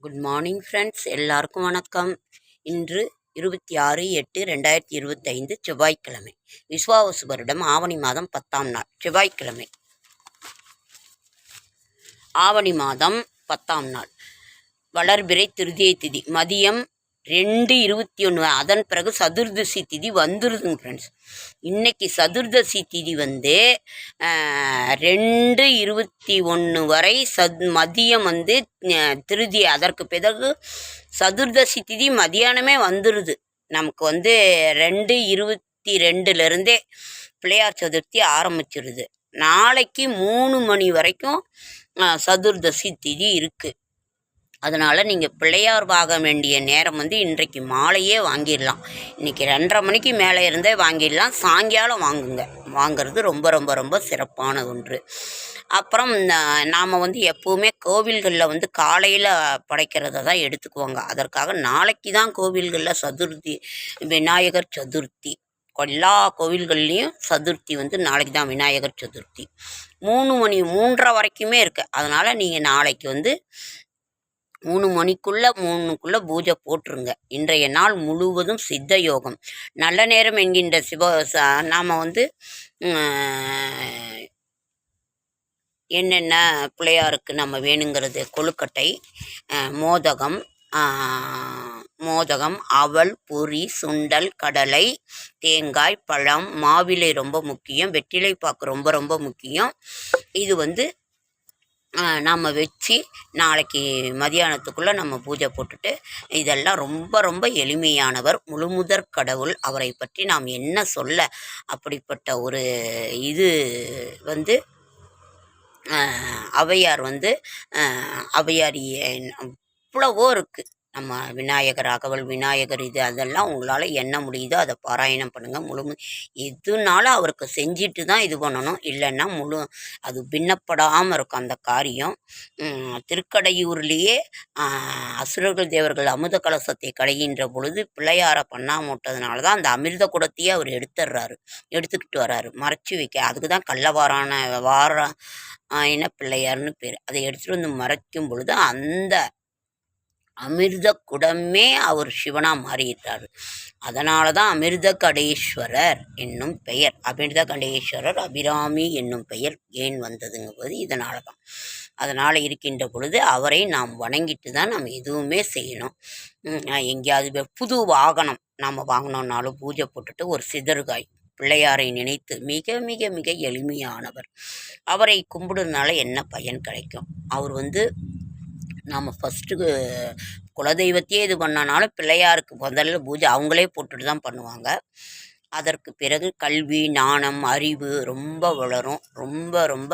Good morning friends எல்லாருக்கும் வணக்கம். இன்று இருபத்தி ஆறு எட்டு ரெண்டாயிரத்தி இருபத்தைந்து செவ்வாய்க்கிழமை. விஸ்வாவசு வருடம் ஆவணி மாதம் பத்தாம் நாள் செவ்வாய்க்கிழமை. ஆவணி மாதம் பத்தாம் நாள். வளர்பிறை திருதியை திதி மதியம் ரெண்டு இருபத்தி ஒன்று. அதன் பிறகு சதுர்தசி திதி வந்துடுதுங்க ஃப்ரெண்ட்ஸ் இன்னைக்கு சதுர்தசி திதி வந்து ரெண்டு இருபத்தி ஒன்று வரை சத் மதியம் வந்து திருதி அதற்கு பிறகு சதுர்தசி திதி மதியானமே வந்துடுது நமக்கு வந்து ரெண்டு இருபத்தி ரெண்டுலேருந்தே பிள்ளையார் சதுர்த்தி ஆரம்பிச்சிருது. நாளைக்கு மூணு மணி வரைக்கும் சதுர்தசி திதி இருக்குது அதனால் நீங்கள் பிள்ளையார் வாங்க வேண்டிய நேரம் வந்து இன்றைக்கு மாலையே வாங்கிடலாம். இன்றைக்கி ரெண்டரை மணிக்கு மேலே இருந்தே வாங்கிடலாம். சாயங்காலம் வாங்குங்க. வாங்கிறது ரொம்ப ரொம்ப ரொம்ப சிறப்பான ஒன்று. அப்புறம் நாம் வந்து எப்போவுமே கோவில்களில் வந்து காலையில் படைக்கிறத தான் எடுத்துக்குவாங்க. அதற்காக நாளைக்கு தான் கோவில்களில் சதுர்த்தி விநாயகர் சதுர்த்தி. எல்லா கோவில்கள்லேயும் சதுர்த்தி வந்து நாளைக்கு தான் விநாயகர் சதுர்த்தி. மூணு மணி மூன்றரை வரைக்குமே இருக்குது அதனால் நீங்கள் நாளைக்கு வந்து மூணு மணிக்குள்ளே மூணுக்குள்ளே பூஜை போட்டுருங்க. இன்றைய நாள் முழுவதும் சித்த யோகம். நல்ல நேரம் என்கின்ற சிவ நாம் வந்து என்னென்ன பிள்ளையாருக்கு நம்ம வேணுங்கிறது கொழுக்கட்டை மோதகம் மோதகம் அவல் பொரி சுண்டல் கடலை தேங்காய் பழம் மாவிலை ரொம்ப முக்கியம் வெற்றிலை பாக்கு ரொம்ப ரொம்ப முக்கியம். இது வந்து நாம் வச்சு நாளைக்கு மதியானத்துக்குள்ளே நம்ம பூஜை போட்டுட்டு இதெல்லாம் ரொம்ப ரொம்ப எளிமையானவர் முழுமுதற் கடவுள். அவரை பற்றி நாம் என்ன சொல்ல அப்படிப்பட்ட ஒரு இது வந்து ஆஹ், ஔவையார் வந்து ஆஹ், அவ்வளவோ இருக்குது நம்ம விநாயகர் அகவல் விநாயகர் இது அதெல்லாம் உங்களால் என்ன முடியுதோ அதை பாராயணம் பண்ணுங்கள் முழு எதுனாலும் அவருக்கு செஞ்சுட்டு தான் இது பண்ணணும்? இல்லைன்னா முழு அது பின்னப்படாமல் இருக்கும் அந்த காரியம். திருக்கடையூர்லேயே அசுரர்கள் தேவர்கள் அமுத கலசத்தை கடைகின்ற பொழுது பிள்ளையாரை பண்ணாம விட்டதுனால தான் அந்த அமிர்த குடத்தையே அவர் எடுத்துடுறாரு எடுத்துக்கிட்டு வர்றாரு. மறைச்சி வைக்க அதுக்கு தான் கள்ளவாரான வார என்ன பிள்ளையார்னு பேர். அதை எடுத்துகிட்டு வந்து மறைக்கும் பொழுது அந்த அமிர்த குடமே அவர் சிவனா மாறிட்டார் அதனால தான் அமிர்த கடேஸ்வரர் என்னும் பெயர். அமிர்த கடேஸ்வரர் அபிராமி என்னும் பெயர் ஏன் வந்ததுங்கும்போது இதனால தான் அதனால் இருக்கின்ற பொழுது அவரை நாம் வணங்கிட்டு தான் நம்ம எதுவுமே செய்யணும். எங்கேயாவது புது வாகனம் நாம் வாங்கினோம்னாலும் பூஜை போட்டுட்டு ஒரு சிதறுகாய் பிள்ளையாரை நினைத்து மிக மிக மிக எளிமையானவர். அவரை கும்பிடுறதுனால என்ன பயன் கிடைக்கும்? அவர் வந்து நாம் ஃபஸ்ட்டு குலதெய்வத்தையே இது பண்ணனாலும் பிள்ளையாருக்கு முதல்ல பூஜை அவங்களே போட்டுட்டு தான் பண்ணுவாங்க. அதற்கு பிறகு கல்வி ஞானம் அறிவு ரொம்ப வளரும். ரொம்ப ரொம்ப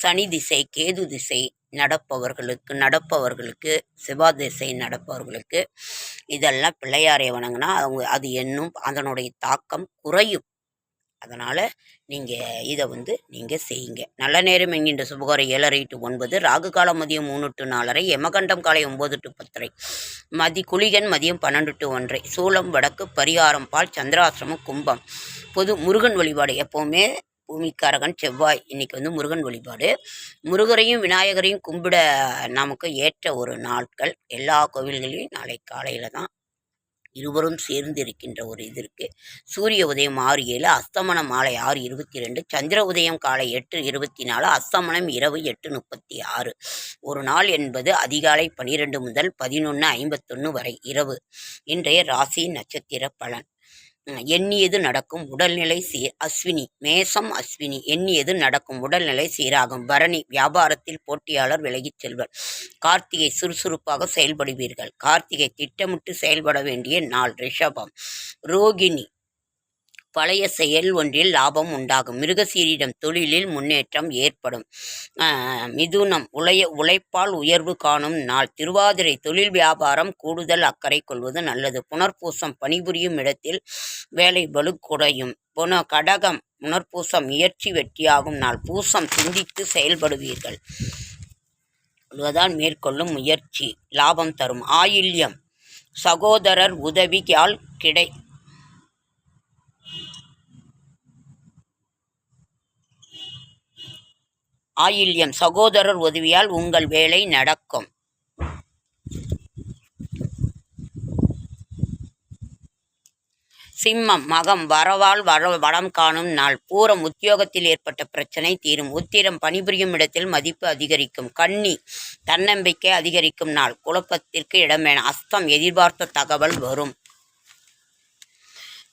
சனி திசை கேது திசை நடப்பவர்களுக்கு நடப்பவர்களுக்கு சிவா திசை நடப்பவர்களுக்கு இதெல்லாம் பிள்ளையாரை வணங்கினா அவங்க அது என்னும் அதனுடைய தாக்கம் குறையும். அதனால் நீங்கள் இதை வந்து நீங்கள் செய்யுங்க. நல்ல நேரம் என்கின்ற சுபகார ஏழரை டு ஒன்பது ராகு காலம் மதியம் மூணு டு நாலரை யமகண்டம் காலை ஒம்பது டு பத்தரை மதி குளிகன் மதியம் பன்னெண்டு டு ஒன்றரை சூளம் வடக்கு பரிகாரம் பால் சந்திராசிரமம் கும்பம். பொது முருகன் வழிபாடு எப்போவுமே பூமிக்காரகன் செவ்வாய். இன்றைக்கி வந்து முருகன் வழிபாடு. முருகரையும் விநாயகரையும் கும்பிட நமக்கு ஏற்ற ஒரு நாட்கள். எல்லா கோவில்களையும் நாளை காலையில் தான் இருவரும் சேர்ந்து இருக்கின்ற ஒரு இது இருக்குது சூரிய உதயம் ஆறு ஏழு அஸ்தமனம் மாலை ஆறு இருபத்தி ரெண்டு சந்திர உதயம் காலை எட்டு இருபத்தி நாலு அஸ்தமனம் இரவு எட்டு முப்பத்தி ஆறு. ஒரு நாள் என்பது அதிகாலை பனிரெண்டு முதல் பதினொன்று ஐம்பத்தொன்று வரை இரவு. இன்றைய ராசி நட்சத்திர பலன். எண்ணியது நடக்கும் உடல்நிலை சீர் அஸ்வினி மேசம் அஸ்வினி எண்ணியது நடக்கும் உடல்நிலை சீராகும். பரணி வியாபாரத்தில் போட்டியாளர் விலகிச் செல்வர். கார்த்திகை சுறுசுறுப்பாக செயல்படுவீர்கள். கார்த்திகை திட்டமிட்டு செயல்பட வேண்டிய நாள் ரிஷபம். ரோகிணி பழைய செயல் ஒன்றில் லாபம் உண்டாகும். மிருகசீரிடம் தொழிலில் முன்னேற்றம் ஏற்படும். மிதுனம். உழைய உழைப்பால் உயர்வு காணும் நாள். திருவாதிரை தொழில் வியாபாரம் கூடுதல் அக்கறை கொள்வது நல்லது. புனர்பூசம் பணிபுரியும் இடத்தில் வேலை வலு குறையும். புன கடகம். புனர்பூசம் முயற்சி வெற்றியாகும் நாள். பூசம் சிந்தித்து செயல்படுவீர்கள். தான் மேற்கொள்ளும் முயற்சி. லாபம் தரும். ஆயில்யம். சகோதரர் உதவியால் கிடை ஆயில்யம் சகோதரர் உதவியால் உங்கள் வேலை நடக்கும். சிம்மம் மகம் வரவால் வர வளம் காணும் நாள். பூரம் உத்தியோகத்தில் ஏற்பட்ட பிரச்சனை தீரும். உத்திரம் பணிபுரியும் இடத்தில் மதிப்பு அதிகரிக்கும். கண்ணி தன்னம்பிக்கை அதிகரிக்கும் நாள். குழப்பத்திற்கு இடமேன அஸ்தம் எதிர்பார்த்த தகவல் வரும்.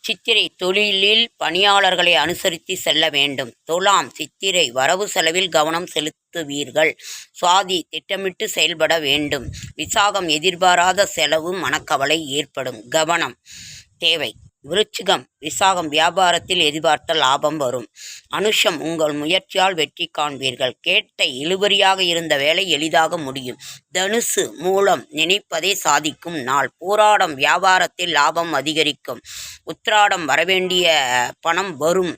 சித்திரை தொழிலில் பணியாளர்களை அனுசரித்து செல்ல வேண்டும். துலாம் சித்திரை வரவு செலவில் கவனம் செலுத்துவீர்கள். சுவாதி திட்டமிட்டு செயல்பட வேண்டும். விசாகம் எதிர்பாராத செலவு மனக்கவலை ஏற்படும். கவனம் தேவை. விருச்சிகம் விசாகம் வியாபாரத்தில் எதிர்பார்த்த லாபம் வரும். அனுஷம் உங்கள் முயற்சியால் வெற்றி காண்பீர்கள். கேட்ட இழுபறியாக இருந்த வேலை எளிதாக முடியும். தனுசு மூலம் நினைப்பதை சாதிக்கும் நாள். போராடம் வியாபாரத்தில் லாபம் அதிகரிக்கும். உத்திராடம் வரவேண்டிய பணம் வரும்.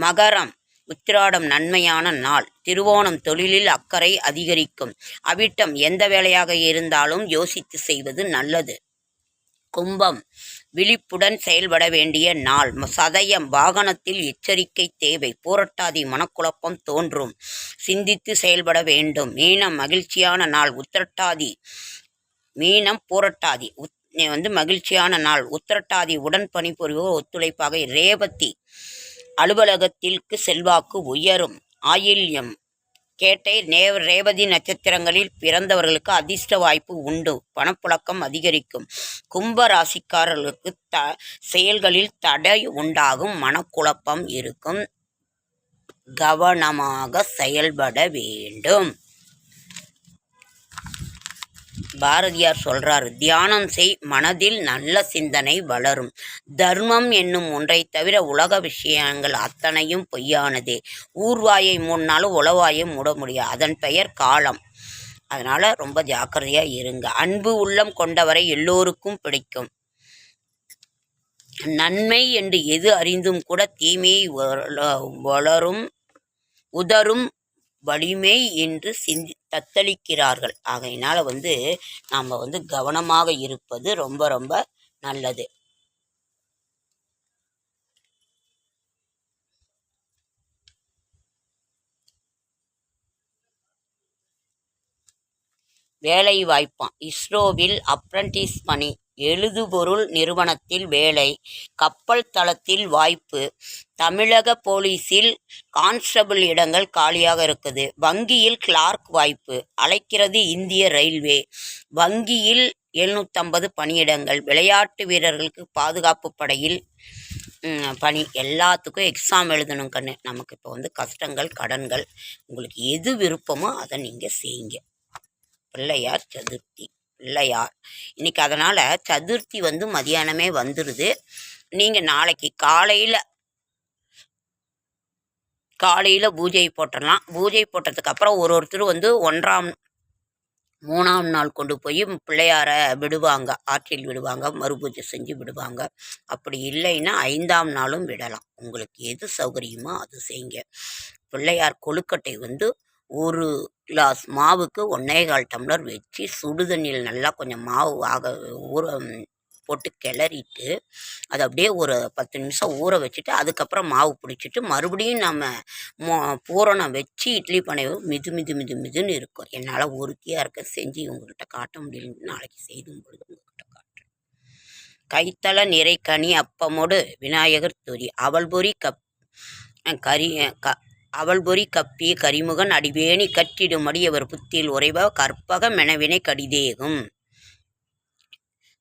மகரம் உத்திராடம் நன்மையான நாள். திருவோணம் தொழிலில் அக்கறை அதிகரிக்கும். அவிட்டம் எந்த வேலையாக இருந்தாலும் யோசித்து செய்வது நல்லது. கும்பம் விழிப்புடன் செயல்பட வேண்டிய நாள். சதயம் வாகனத்தில் எச்சரிக்கை தேவை. பூரட்டாதி மனக்குழப்பம் தோன்றும். சிந்தித்து செயல்பட வேண்டும். மீனம் மகிழ்ச்சியான நாள். உத்திரட்டாதி மீனம் பூரட்டாதி. உத் வந்து மகிழ்ச்சியான நாள். உத்திரட்டாதி உடன் பணிபுரிவோர் ஒத்துழைப்பாக. ரேவதி அலுவலகத்திற்கு செல்வாக்கு உயரும். ஆயில்யம் கேட்டை நே ரேவதி நட்சத்திரங்களில் பிறந்தவர்களுக்கு அதிர்ஷ்ட வாய்ப்பு உண்டு. பணப்புழக்கம் அதிகரிக்கும். கும்ப ராசிக்காரர்களுக்கு த செயல்களில் தடை உண்டாகும். மனக்குழப்பம் இருக்கும். கவனமாக செயல்பட வேண்டும். பாரதியார் சொல்றார் தியானம் செய் மனதில் நல்ல சிந்தனை வளரும். தர்மம் என்னும் ஒன்றை தவிர உலக விஷயங்கள் அத்தனையும் பொய்யானதே. ஊர்வாயை மூடினாலும் உளவாயை மூட முடியாது. அதன் பெயர் காலம். அதனால் ரொம்ப ஜாக்கிரதையாக இருங்க. அன்பு உள்ளம் கொண்டவரை எல்லோருக்கும் பிடிக்கும். நன்மை என்று எது அறிந்தும் கூட தீமையை வளரும் உதரும் வலிமை என்று சிந்தி தத்தளிக்கிறார்கள். ஆகையினால் வந்து நாம் வந்து கவனமாக இருப்பது ரொம்ப ரொம்ப நல்லது. வேலை வாய்ப்பான் இஸ்ரோவில் அப்ரண்டிஸ் பணி. எழுதுபொருள் நிறுவனத்தில் வேலை கப்பல் தளத்தில் வாய்ப்பு தமிழக போலீஸில் கான்ஸ்டபிள் இடங்கள் காலியாக இருக்குது. வங்கியில் கிளார்க் வாய்ப்பு அழைக்கிறது இந்திய ரயில்வே. வங்கியில் எழுநூற்றம்பது பணியிடங்கள் விளையாட்டு வீரர்களுக்கு பாதுகாப்பு படையில் பணி எல்லாத்துக்கும் எக்ஸாம் எழுதணும் கண்ணு. நமக்கு இப்போ வந்து கஷ்டங்கள் கடன்கள் உங்களுக்கு எது விருப்பமோ அதை நீங்கள் செய்யுங்க. பிள்ளையார் சதுர்த்தி. பிள்ளையார் இன்றைக்கி அதனால் சதுர்த்தி வந்து மதியானமே வந்துடுது நீங்கள் நாளைக்கு காலையில் காலையில் பூஜை போட்டுடலாம் பூஜை போட்டதுக்கப்புறம் ஒரு ஒருத்தர் வந்து ஒன்றாம் மூணாம் நாள் கொண்டு போய் பிள்ளையாரை விடுவாங்க. ஆற்றில் விடுவாங்க மறுபூஜை செஞ்சு விடுவாங்க. அப்படி இல்லைன்னா ஐந்தாம் நாளும் விடலாம். உங்களுக்கு எது சௌகரியமோ அது செய்யுங்க. பிள்ளையார் கொழுக்கட்டை வந்து ஒரு கிளாஸ் மாவுக்கு ஒன்றே கால் டம்ளர் வச்சு சுடு தண்ணியில் நல்லா கொஞ்சம் மாவு ஆக ஊற போட்டு கிளறிட்டு அதை அப்படியே ஒரு பத்து நிமிஷம் ஊற வச்சுட்டு அதுக்கப்புறம் மாவு பிடிச்சிட்டு மறுபடியும் நம்ம மோ பூரணம் வச்சு இட்லி பண்ணை மிது மிது மிது மிதுன்னு இருக்கும். என்னால் உறுதியாக இருக்க செஞ்சு உங்கள்கிட்ட காட்ட முடியலன்னு நாளைக்கு செய்தும் பொழுது உங்கள்கிட்ட காட்டுறேன். கைத்தள நிறை கனி அப்பமோடு விநாயகர் தொரி அவள் பொறி கப் கறி க அவள்பொறி கப்பிய கரிமுகன் அடிவேணி கட்டிடும் அடியவர் புத்தியில் உறைவ கற்பக மெனவினை கடிதேகும்.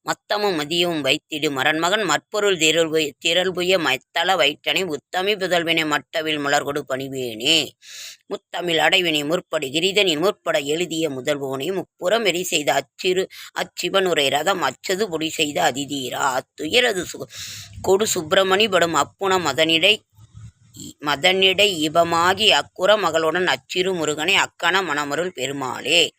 மத்தமும் மதியமும் வைத்திடு மரண்மகன் மற்பொருள் திரள்புய திரள்புய மத்தள வயிற்றனை உத்தமி புதல்வினை மட்டவில் மலர்கொடு பணிவேனே. முத்தமிழ் அடைவினை முற்படு கிரிதனின் முற்பட எழுதிய முதல்வோனை முப்புறம் எரி செய்த அச்சிறு அச்சிவனுரை ரதம் அச்சது பொடி செய்த அதிதீரா. அத்துயரது சு கொடு சுப்பிரமணி படும் அப்புணம் அதனிடை மதனிடை இபமாகி அக்குற மகளுடன் அச்சிறு முருகனை அக்கண மணமருள் பெருமாளே.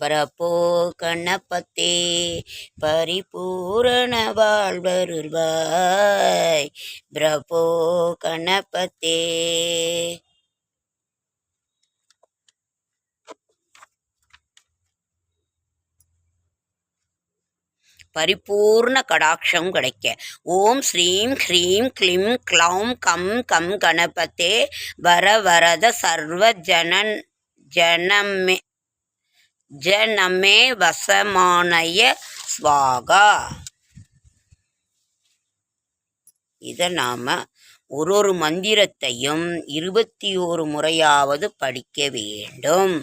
பரப்போ கண்ணப்பத்தே பரிபூரண வாழ்வருள்வாய். பிரபோ கண்ணப்பத்தே பரிபூர்ண கடாட்சம் கிடைக்க. ஓம் ஸ்ரீம் ஹ்ரீம் க்ளிம் க்ளௌம் கம் கம் கணபத்தே வர வரத சர்வ ஜனன் ஜனமே ஜனமே வசமானய ஸ்வாகா இதை நாம் ஒரு ஒரு மந்திரத்தையும் இருபத்தி ஒரு முறையாவது படிக்க வேண்டும்.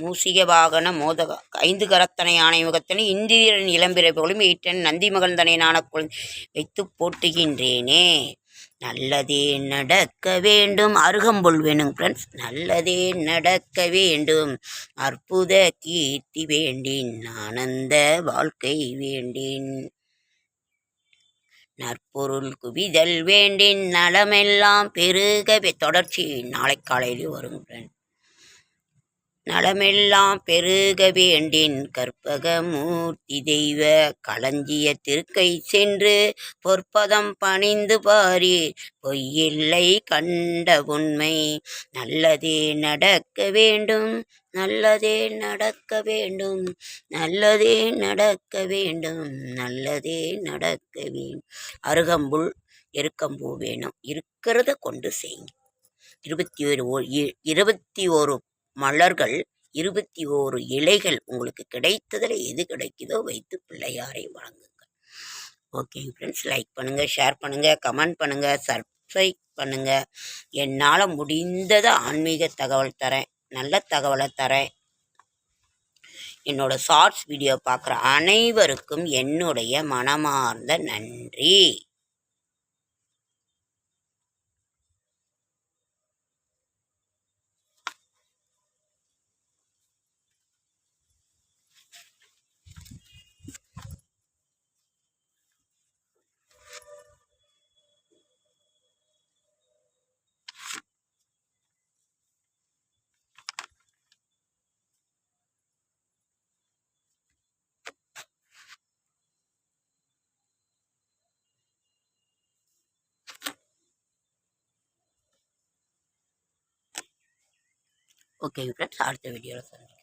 மூசிக வாகன மோதக. ஐந்து கரத்தனை ஆணை முகத்தனை இந்திரன் இளம்பிறப்புகளும் ஈட்டன் நந்தி மகந்தனை நாணக்குள் வைத்து போட்டுகின்றேனே நல்லதே நடக்க வேண்டும். அருகம்புல் வேணும் ஃப்ரெண்ட்ஸ் நல்லதே நடக்க வேண்டும். அற்புத கீர்த்தி வேண்டின். ஆனந்த வாழ்க்கை வேண்டின். நற்பொருள் குவிதல் வேண்டின். நலமெல்லாம் பெருகவே தொடர்ச்சி. நாளை காலையில் வரும் ஃப்ரெண்ட்ஸ் நலமெல்லாம் பெருக வேண்டின். கற்பக மூர்த்தி தெய்வ களஞ்சிய திருக்கை சென்று பொற்பதம் பணிந்து பாரி. பொய்யில்லை கண்ட உண்மை நல்லதே நடக்க வேண்டும். நல்லதே நடக்க வேண்டும். நல்லதே நடக்க வேண்டும். நல்லதே நடக்க வேண்டும். அருகம்புல் எருக்கம்பூ வேணும். இருக்கிறத கொண்டு செய்யுங்க. இருபத்தி ஒரு ஓ- இ- இருபத்தி ஒரு மலர்கள் இருபத்தி ஓரு இலைகள் உங்களுக்கு கிடைத்ததில் எது கிடைக்குதோ வைத்து பிள்ளையாரை வழங்குங்கள் ஓகே ஃப்ரெண்ட்ஸ் லைக் பண்ணுங்கள் ஷேர் பண்ணுங்கள் கமெண்ட் பண்ணுங்கள் சப்ஸ்கிரைப் பண்ணுங்கள் என்னால் முடிந்ததை ஆன்மீக தகவல் தரேன் நல்ல தகவலை தரேன். என்னோட ஷார்ட்ஸ் வீடியோ பார்க்குற அனைவருக்கும் என்னுடைய மனமார்ந்த நன்றி. ஓகே ஃப்ரெண்ட்ஸ் அடுத்த வீடியோவில் சந்திக்கிறேன்